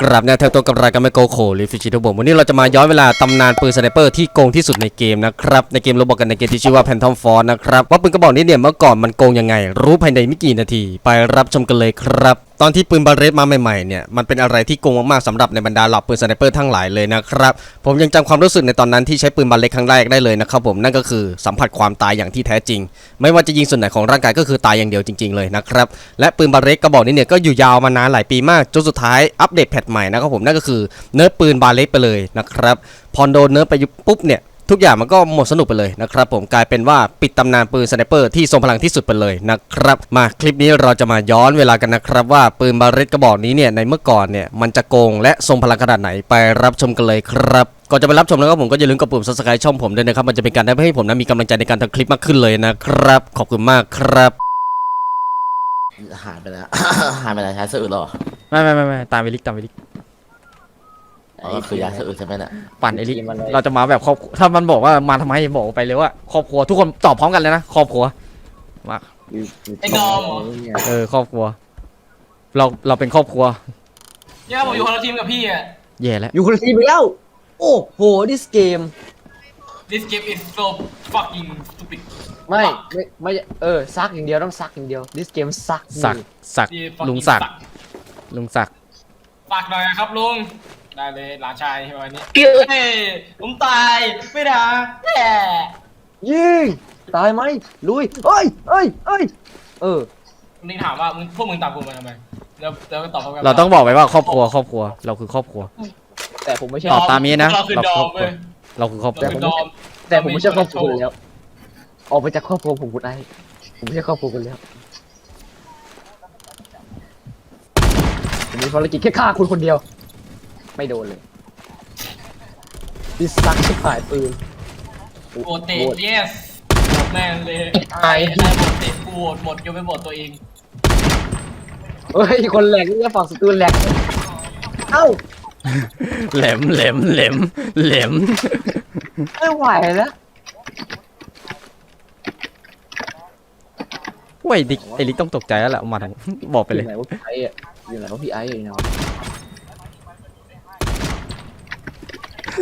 กราบแนวแทวตัวกับรายการไมโกโคลิฟิชิโตบวันนี้เราจะมาย้อนเวลาตำนานปืนสไนเปอร์ที่โกงที่สุดในเกมนะครับ ในเกมเราบอกกันในเกมที่ชื่อว่าแพนทอมฟอนนะครับ ว่าปืนกระบอกนี้เนี่ยเมื่อก่อนมันโกงยังไง รู้ภายในไม่กี่นาที ไปรับชมกันเลยครับตอนที่ปืนบาเรสมาใหม่ๆเนี่ยมันเป็นอะไรที่โกงมากๆสำหรับในบรรดาเหล่าปืนสไนเปอร์ทั้งหลายเลยนะครับผมยังจำความรู้สึกในตอนนั้นที่ใช้ปืนบาเรสครั้งแรกได้เลยนะครับผมนั่นก็คือสัมผัสความตายอย่างที่แท้จริง ไม่ว่าจะยิงส่วนไหนของร่างกายก็คือตายอย่างเดียวจริง ๆเลยนะครับและปืนบาเรสกระบอกนี้เนี่ยก็อยู่ยาวมานานหลายปีมากจนสุดท้ายอัปเดตแพทใหม่นะครับผมนั่นก็คือเนิร์ฟปืนบาเรสไปเลยนะครับพอโดนเนิร์ฟไปปุ๊บเนี่ย ทุกอย่างมันก็หมดสนุกไปเลยนะครับผมกลายเป็นว่าปิดตำนานปืนสไนเปอร์ที่ทรงพลังที่สุดไปเลยนะครับมาคลิปนี้เราจะมาย้อนเวลากันนะครับว่าปืนบาเรตกระบอกนี้เนี่ยในเมื่อก่อนเนี่ยมันจะโกงและทรงพลังขนาดไหนไปรับชมกันเลยครับก่อนจะไปรับชมแล้วก็ผมก็อย่าลืมกดปุ่ม subscribe ช่องผมด้วยนะครับมันจะเป็นการทำให้ผมนั้นมีกำลังใจในการทำคลิปมากขึ้นเลยนะครับ ขอบคุณมากครับหายไปแล้ว หายไปแล้วใช้สะอึดหรอไม่ไม่ไม่ไม่ตามไปลิกตามไปลิก อ๋อคือยาสะอึดใช่ไหมเนี่ยปั่นไอลิกเราจะมาแบบครอบถ้ามันบอกว่ามาทำไมบอกไปเลยว่าครอบครัวทุกคนตอบพร้อมกันเลยนะครอบครัวมาไอ้นอมเหรอ เออครอบครัว เราเราเป็นครอบครัว เนี่ยผมอยู่คนละทีมกับพี่อะแย่แล้วอยู่คนละทีมไปแล้ว โอ้โหดิสเกม This game is so fucking stupid ไม่ไม่ไม่เออซักอย่างเดียวต้องซักอย่างเดียวดิสเกมซักสักสัก This fucking ลุงสัก suck ลุงสัก ฝากหน่อยนะครับลุง ได้เลยหลานชายวันนี้เฮ้ยผมตายไม่ได้แหมยิงตายไหมลุยเอ้ยเอ้ยเอ้ยเออลุงนี่ถามว่ามึงพวกมึงตามกูมาทำไมแล้วแล้วก็ตอบเขาไปว่เราต้องบอกไปว่าครอบครัวครอบครัว เราคือครอบครัว แต่ผมไม่ใช่ตอบตามนี้นะเราคือเราดอครอมบครัเว้วยเราคือครอบครัเราวคือดอมแต่ผมไม่ใช่ครอบครัวคุณแล้ว ออกไปจากครอบครัวผมคุณไอ้ผมไม่ใช่ครอบครัวคุณแล้วผมมีภารกิจแค่ฆ่าคุณคนเดียว ไม่โดนเลยดิสซักชิบหายปืนโอเตะ yes แม่งเลยตายได้หมดเตะกูโหวตหมดยกไปนหมดตัวเอง เฮ้ย คนแหลกนี่จะฝั่งสตูนแหลกเอ้าแหลมแหลมแหลมแหลมไม่ไหวแล้วว้ยดิกไอลิกต้องตกใจแล้วแหละเอามาทางบอกไปอเลยยู่ไหนวะพี่ไอ้อะอยู่ไหนวะพี่ไอ้อะอยู่ไหนวะ เฮ้ย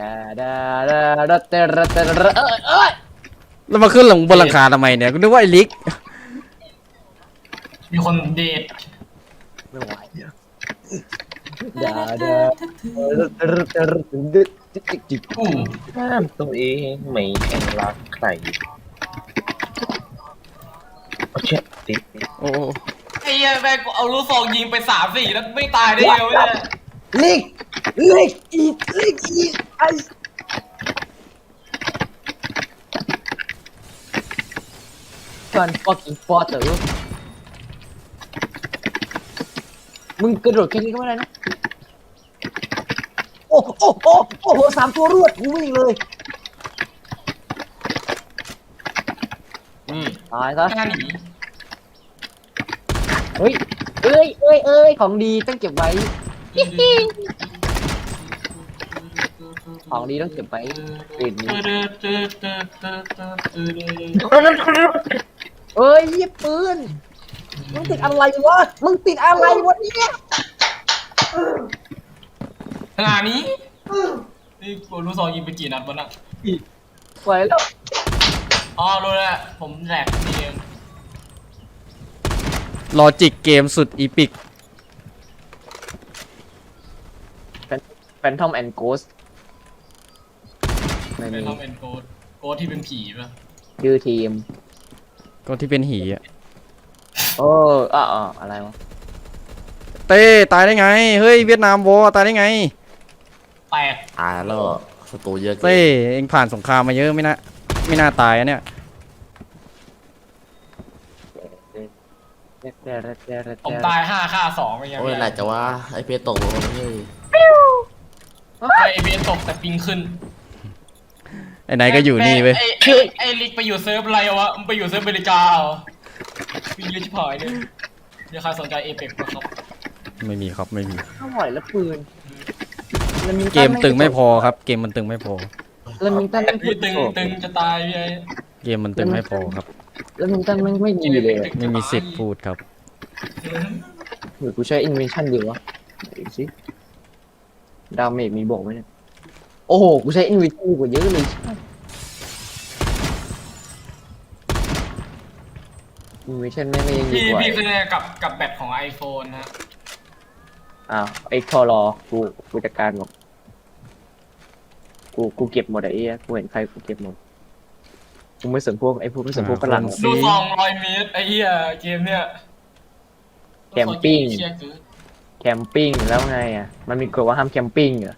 ดาดาดาดาเตระเตระเอ้ยเอ้ยแล้วมาขึ้นหลังบนหลังคาทำไมเนี่ยกูนึกว่าไอลิกมีคนเดทไม่ไหวดาดาเตระเตระดึ๊ดจิ๊กจิ๊กจิ๊กกูห้ามตัวเองไม่แข่งรักใครโอเคติดโอ้ไอ้เหี้ยแม่งกูเอาลูกซองยิงไปสามสี่แล้วไม่ตายได้ยังไงเนี่ยลิกลิกอีกลิกอี กไอ้กัน fucking father มึงกระโดดแค่นี้ก็ไม่ได้นะ โอ้โอ้โอ้โอ้โหสามตัวรวดกูวิ่งเลยอืมตายซะ แค่หนีเฮ้ย เอ้ยเอ้ยเอ้ยของดีต้องเก็บไว้ ของดีต้องเก็บไว้เอ็นนี้เอ้ยยี่ปืน มึงติดอะไรวะ มึงติดอะไรวะเนี่ยขนาดนี้นี่กูลูกซองยิงไปกี่นัดวะน่ะไหวแล้ว อ๋อรู้แล้วผมแหลกนี่เองลอจิกเกมสุดอีพิก แฟนทอมแอนด์โกส ไม่เป็นมีทอมเป็นโกดโกดที่เป็นผีป่ะชื่อทีม ก็ที่เป็นหีอะโอ้อ่าอ่าอะไรวะเต้ตายได้ไง เฮ้ยเวียดนามวอร์ตายได้ไงแตกตายแล้วศัตรูเยอะเกิเต้นเองผ่านสงครามมาเยอะไม่น่าไม่น่าตายอะเนี่ยผมตายห้าฆ่าสองไปยังโอ้ยไงแหลกจะว่าไอเพชรตกลงมาเฮ้ยไอเบียตกแต่ปิงขึ้น ไอ้นายก็อยู่นี่เว้ยไอ้ไอ้ไอ้ลิกไปอยู่เซิร์ฟอะไรวะมันไปอยู่เซิร์ฟอเมริกาเหรอวิ่งเลยชิบหายเลยเดี๋ยวใครสนใจเอเปกครับไม่มีครับไม่มีอร่อยแล้วปืนแล้วมีเกมตึงไม่พอครับ เกมมันตึงไม่พอ แล้วมิงตันแม่งพูพี่ดตึงตึงจะตายพี่ไอ้เกมมันตึงไม่พอครับ แล้วมิงตันแม่งไม่ดีเลยอะไม่มีสิทธิ์พูดครับ หรือกูใช้ invention ดีวะดูสิดาเมจมีบอกไหมเนี่ย โอ้โห กูใช้ invention ดีกว่าเยอะเลย invention แม่งก็ยังดีพี่กว่าพี่คือกับกับแบตของ iPhone นะอ้าวไอ้ทอรอกูกูจัดการหมดกูกูเก็บหมดอะไอ้เหี้ยกูเห็นใครกูเก็บหมดกูไม่สนพวกไอ้พวกไม่สนพวกฝรั่งอ่าดูซองร้อยเมตรไอ้เหี้ยเกมเนี้ยแคมปิ้งเชี่ยเกินแคมปิ้งแล้วไงอะ มันมีกฎว่าห้ามแคมปิ้งเหรอ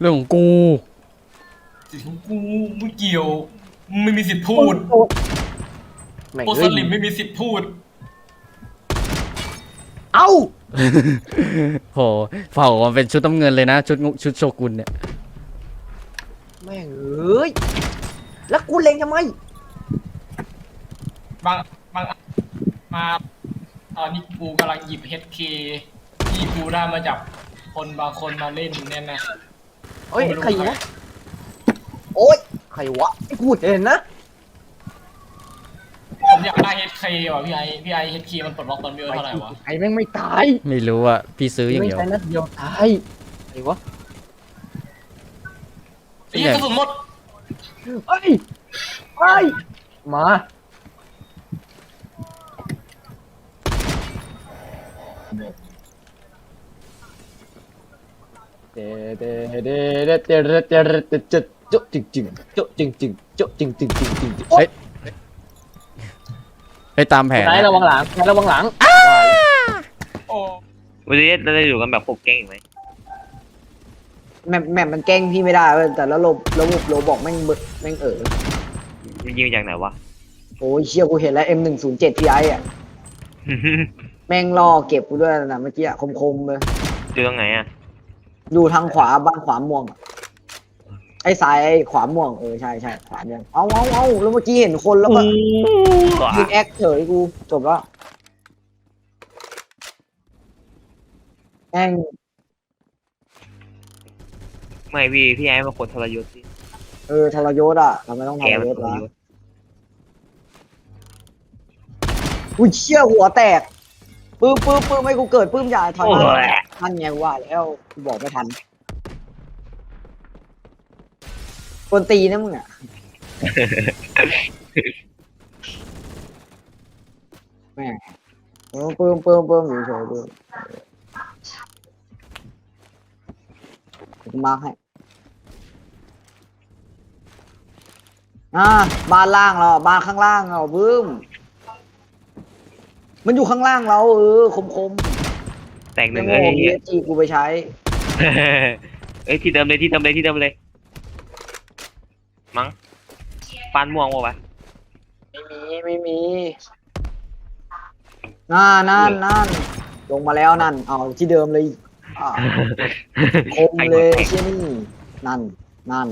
เรื่องของกู สิของกูไม่เกี่ยวมึงไม่มีสิทธิ์พูดแม่งโอสเอ้ยลิมไม่มีสิทธิ์พูด เอ้าโหเผ่ามันเป็นชุดน้ำเงินเลยนะ ชุดงชุดโชกุนเนี่ย แม่งเอ้ยแล้วกูเล็งทำไมบางบางมาตอนนี้กูกำลังหยิบ HK ที่กูได้มาจากคนบางคนมาเล่นเนี่ยนะเฮ้ยไม่รู้ ใครวะ โอ๊ยใครวะไอ้กูเห็นนะผมอยากได้ HK ว่ะพี่ไอพี่ไอ HK มันปลดล็อกตอนเบลเท่าไหร่วะไอ้แม่งไม่ตายไม่รู้อะพี่ซื้ออย่างไม่เดียว ใช่นัดเดียวตายไอ้วะไอ้เหี้ยกระสุนหมดเฮ้ยเฮ้ยมาเดเดเดเดเดเดเดเดเด จุ๊จึงจึงจุ๊จึงจึงจุ๊จึงจึงจึงจึงจึงเฮ้ย ไปตามแผนไหนนะระวังหลังไหนระวังหลังโอ้วันนี้เราจะอยู่กันแบบพวกแก๊งอีกไหมแมปแมปมันแกล้งพี่ไม่ได้เว้ยแต่แล้วระบบระบบโรบอกแม่งเบิดแม่งเออมันยิงจากไหนวะ โอ้ยเชี่ยกูเห็นแล้ว M107 Ti อะแม่งล่อเก็บกูด้วยนะเมื่อกี้อะคมๆเลย อยู่ตรงไหนอะ อยู่ทางขวาบ้านขวาม่วงอะ ไอ้สายไอ้ขวาม่วงเออใช่ใช่ขวาม่วงเอาเอาเอาแล้วเมื่อกี้เห็นคนแล้วก็ยิงแอคเฉยกูจบแล้วแม่งไม่พี่พี่ไอ้มาคนทรยศสิเออทรยศอะทำไมต้องทแกรมันยศทรวะยศอุ้ยเชี่ยหัวแตกปื้มปื้มปื้มไม่กูเกิดปื้มอย่าถอยโอ้มายนั่นไงว่าแล้วกูบอกไม่ทัน คนตีนะมึงอะแม่งเออปื้มปื้มปื้มอยู่เฉยๆปื้มกูมาร์คให้อ่าบ้านล่างเราบ้านข้างล่างเราปื้ม มันอยู่ข้างล่างเราเออคมคมแตกหๆนึ่งโง่เอ้ยพีเอจีกูไปใช้เอ้ยที่เดิมเลยที่เดิมเลยที่เดิมเลย มั้งปานม่วงวะวะไม่มีไม่มีนั่นนั่นนั่นลงมาแล้วนั่น เอาที่เดิมเลยอ่าคมเลยเชี่ยนี่นั่นนั่น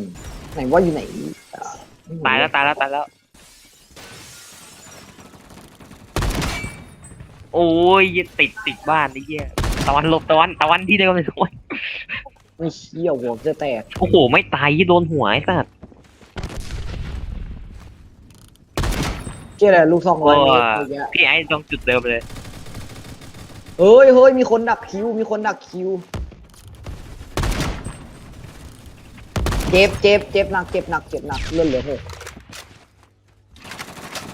ไหนว่าอยู่ไหนอ่าตายแล้วตายแล้วตายแล้ว โอ้ยติดติดบ้านไอ้เหี้ยตะวันหลบตะวันตะวันที่เดิมเลยทุกคนไม่เชี่ยวหัวจะแตกโอ้โหไม่ตายยี่โดนหัวไอ้สัสเชี่ยอะไรลูกซองร้อยเมตรโอ้อะไรเงี้ยพี่ไอ้ตรงจุดเดิมเลย เฮ้ยเฮ้ยมีคนดักคิว มีคนดักคิว เจ็บเจ็บเจ็บหนักเจ็บหนักเจ็บหนักเลื่อนเหลือหก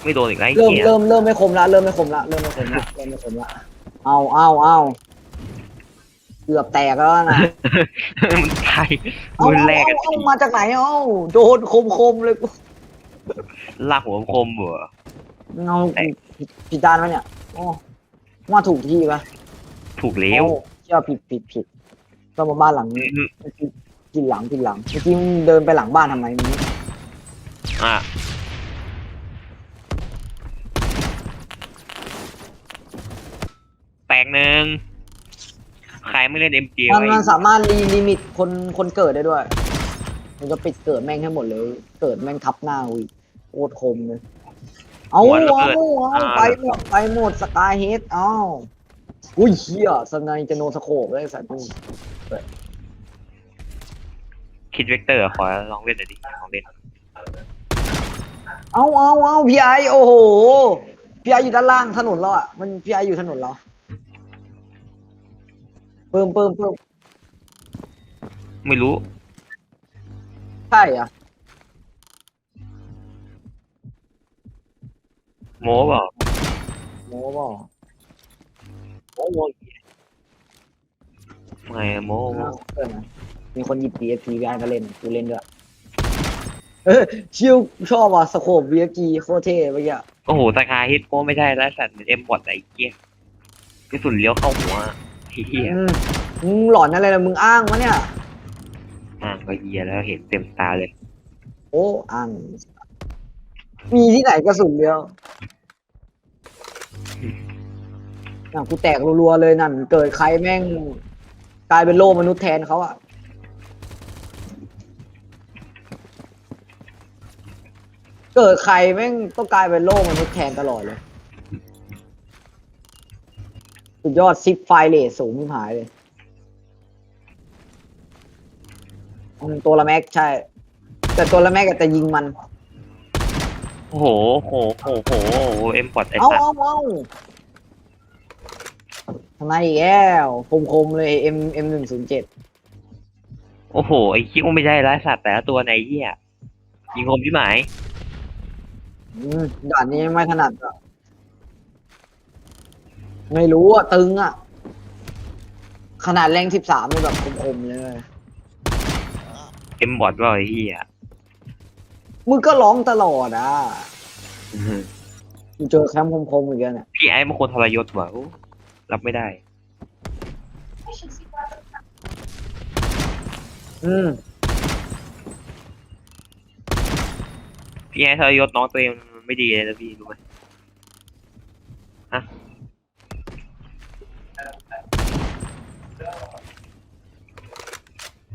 ไม่โดนอีกแล้วไอ้เริ่มเหี้ยเริ่มเริ่มไม่คมละเริ่มไม่คมละเริ่มไม่คมละเริ่มไม่คมละเอาเอาเอาเกือบแตกแล้วนะ มันตายเอามือเอาแรกเอากันเอามาจากไหนเอาโดนคมคมๆเลยกูลากหัวคมเหรอ เอาผิดผิดด้านไหมเนี่ยโอ้มาถูกที่ปะถูกเลี้ยวโอ้เชื่อผิดผิดผิดก็มาบ้านหลังนี้อืมกินหลังกินหลังเมื่อกี้มึงเดินไปหลังบ้านทำไมมึงอะแตกหนึ่งใครไม่เล่นเอ็มจีมันไว้มันสามารถรีลิมิตคนคนเกิดได้ด้วย มันจะปิดเกิดแม่งให้หมดเลย เกิดแม่งทับหน้ากูอีกโคตรคมเลย เอาหัวระเอาเบิดเอาอ่าไปหมดไปหมดสกายเฮดเอ้าอุ้ยเฮียสไนจะโนสโคปเลยสัตว์นี่คิดเวกเตอร์ขอลองเล่นหน่อยดิลองเล่นเอาเอาเอาพี่ไอโอ้โหพี่ไออยู่ด้านล่างถนนเราอะมันพี่ไออยู่ถนนเราเพิ่มเพิ่มเพิ่มไม่รู้ใช่อะ โม้เปล่าโมบอกโม้โม้ไม่โม้โม้เออนะมีคนหยิบ BFG พี่ไอมาเล่นกูเล่นด้วยเออชิวชอบว่ะสโคป BFG โคตรเท่เมื่อกี้โอ้โหสกายฮิตโม้ไม่ใช่แล้วสัตว์เหมือนเอ็มบอดไอ้เกี้ยกระสุนเลี้ยวเข้าหัวเฮียอืมมึงหลอนอะไรนะมึงอ้างวะเนี่ยอ่างก็เฮียแล้วเห็นเต็มตาเลย โอ้อ้างมีที่ไหนกระสุนเดียว อะกูแตกรัวๆเลยนั่น เกิดใครแม่งกลายเป็นโลกมนุษย์แทนเขาอะเกิดใครแม่งต้องกลายเป็นโลกมนุษย์แทนตลอดเลย สุดยอดซิปไฟเลทสูงที่หายเลยตัวละแม็กใช่ แต่ตัวละแม็กแต่ยิงมัน โอ้โหโหโหโหเอ็มบอดไอ้เอาสัตว์เอาเอาทำไมอีกแล้วคมๆเลย M M หนึ่งศูนย์เจ็ดโอ้โห ไอ้คิ้วไม่ใช่แล้สัตว์แต่ละตัวในเฮี้ยยิงคมที่หมาย ด่านนี้ไม่ถนัดอะไม่รู้อะ ตึงอะ ขนาดแรงสิบสามนี่แบบคมๆเลย เอ็มบอดว่าไอ้เฮี้ย มึงก็ร้องตลอดอะมึงเจอแคมป์คมๆอีกแล้วเนี่ยพี่ไอ้บางคนทรยศว่ะโอ้รับไม่ได้ อืมพี่ไอ้ทรยศน้องตัวเองมันไม่ดีเลยนะพี่รู้ไหม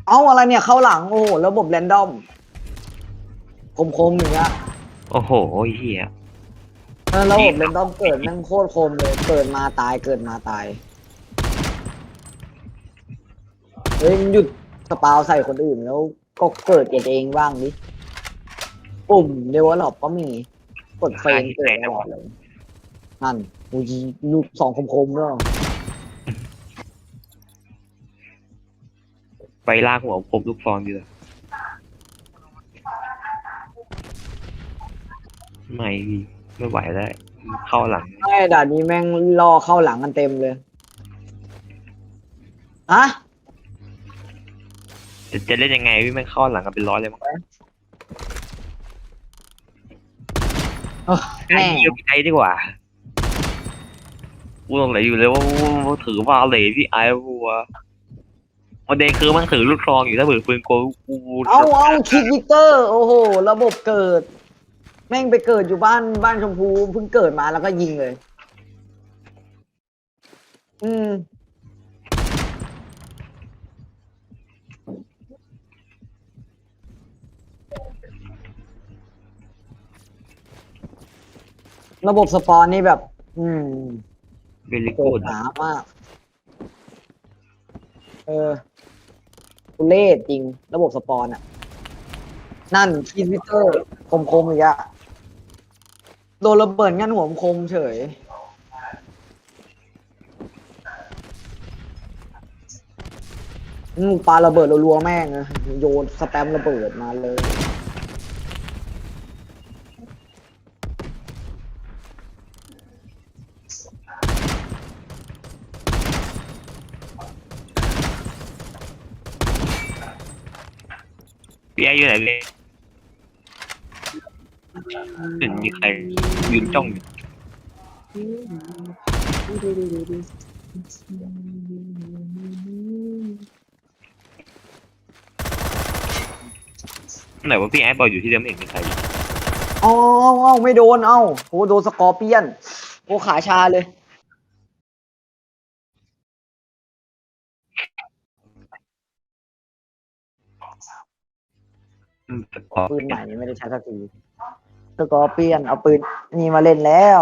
เอาอะไรเนี่ยเข้าหลังโอ้โหระบบแรนดอม คมๆอย่างเงี้ยโอ้โหเฮียเออระบบแรนดอมเกิดแม่งโคตรคมเลย เกิดมาตายเกิดมาตาย เฮ้ยมึงหยุดสปาวใส่คนอื่นแล้วก็เกิดเองเองบ้างดิปุ่มเดเวลลอปก็มีกดเฟรมเกิดตลอดเลยนั่นกูยิงลูกสองคมๆแล้วยไปลากหัวผมลูกฟองดีก ไม่พี่ไม่ไหวแล้วเข้าหลังไอ้ด่านนี้แม่งล่อเข้าหลังกันเต็มเลยฮะจะจะเล่นยังไงพี่แม่งเข้าหลังกันเป็นร้อยเลยมั้งเอ้อไอ้แน่เหี้ยพี่ไอ้ดีกว่ากูสงสัยอยู่เลยว่าว่าถือว่าอะไรพี่ไอ้วัวประเด็นคือมันถือลูกซองอยู่ถ้าเปิดปืนโกกู เอาเอาคิดวิกเตอร์ โอ้โห ระบบเกิด แม่งไปเกิดอยู่บ้านบ้านชมพูเพิ่งเกิดมาแล้วก็ยิงเลย อืม ระบบสปอนนี่แบบ อืมเบลิเกิกูดดหามาก เออทุเล่จริง ระบบสปอนอะนั่นคีนวิเตอร์คมๆอีกอะ โดนระเบิดงั้นหัวมคมเฉยอืมปาระเบิดรัวๆแม่งนะโยนสแปมระเบิดมาเลยพี่ไอ้อยู่ไหนเลย ห็นมีใครยืนจ้องอยู่ไหนว่าพี่ไอ้บอกอยู่ที่เดิมไม่เห็นมีใครเอ้าเอ้าไม่โดนเอ้าโอ้โดนสกอร์เปียน โอ้ขาชาเลยปืนใหม่นี่ไม่ได้ใช้สักที สกอร์เปียนเอาปืนนี่มาเล่นแล้ว